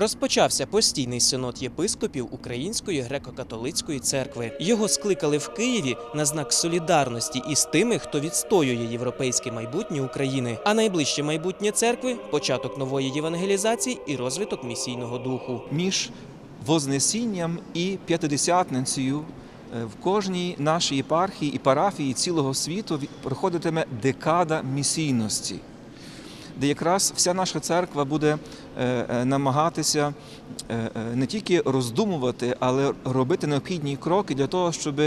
Розпочався постійний синод єпископів Української греко-католицької церкви. Його скликали в Києві на знак солідарності із тими, хто відстоює європейське майбутнє України. А найближче майбутнє церкви початок нової євангелізації і розвиток місійного духу. між Вознесінням і П'ятидесятницею е, в кожній нашій єпархії і парафії цілого світу ві- проходитиме декада місійності, де якраз вся наша церква буде е, е, намагатися е, не тільки роздумувати, але робити необхідні кроки для того, щоб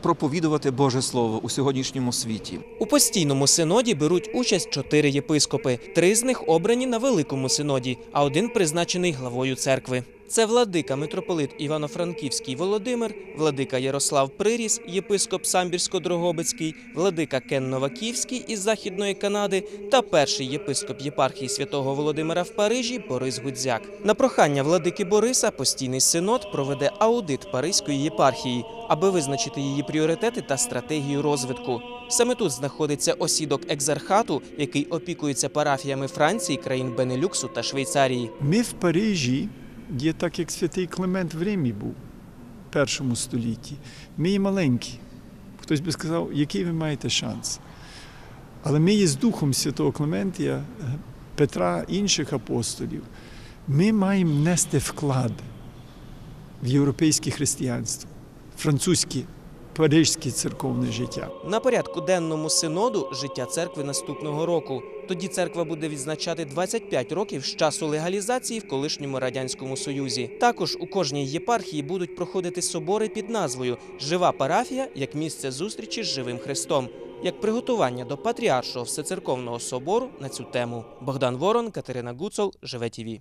проповідувати Боже Слово у сьогоднішньому світі. У постійному синоді беруть участь чотири єпископи. Три з них обрані на великому синоді, а один призначений главою церкви. Це владика митрополит Івано-Франківський Володимир, владика Ярослав Приріс, єпископ Самбірсько-Дрогобицький, владика Кен Новаківський із Західної Канади та перший єпископ єпархії святого Володимира в Парижі Борис Гудзяк. На прохання владики Бориса постійний синод проведе аудит Паризької єпархії, аби визначити її пріоритети та стратегію розвитку. Саме тут знаходиться осідок екзархату, який опікується парафіями Франції, країн Бенелюксу та Швейцарії. Ми в Парижі є так, як святий Климент в Римі був в першому столітті. Ми є маленькі. Хтось би сказав, який ви маєте шанс. Але ми є з Духом Святого Клементія, е, Петра, інших апостолів. Ми маємо нести вклад в європейське християнство, французьке, парижське церковне життя. На порядку денному синоду життя церкви наступного року. Тоді церква буде відзначати 25 років з часу легалізації в колишньому радянському союзі. Також у кожній єпархії будуть проходити собори під назвою Жива парафія як місце зустрічі з живим Христом. Як приготування до патріаршого всецерковного собору на цю тему Богдан Ворон, Катерина Гуцол, Живе ТІВІ.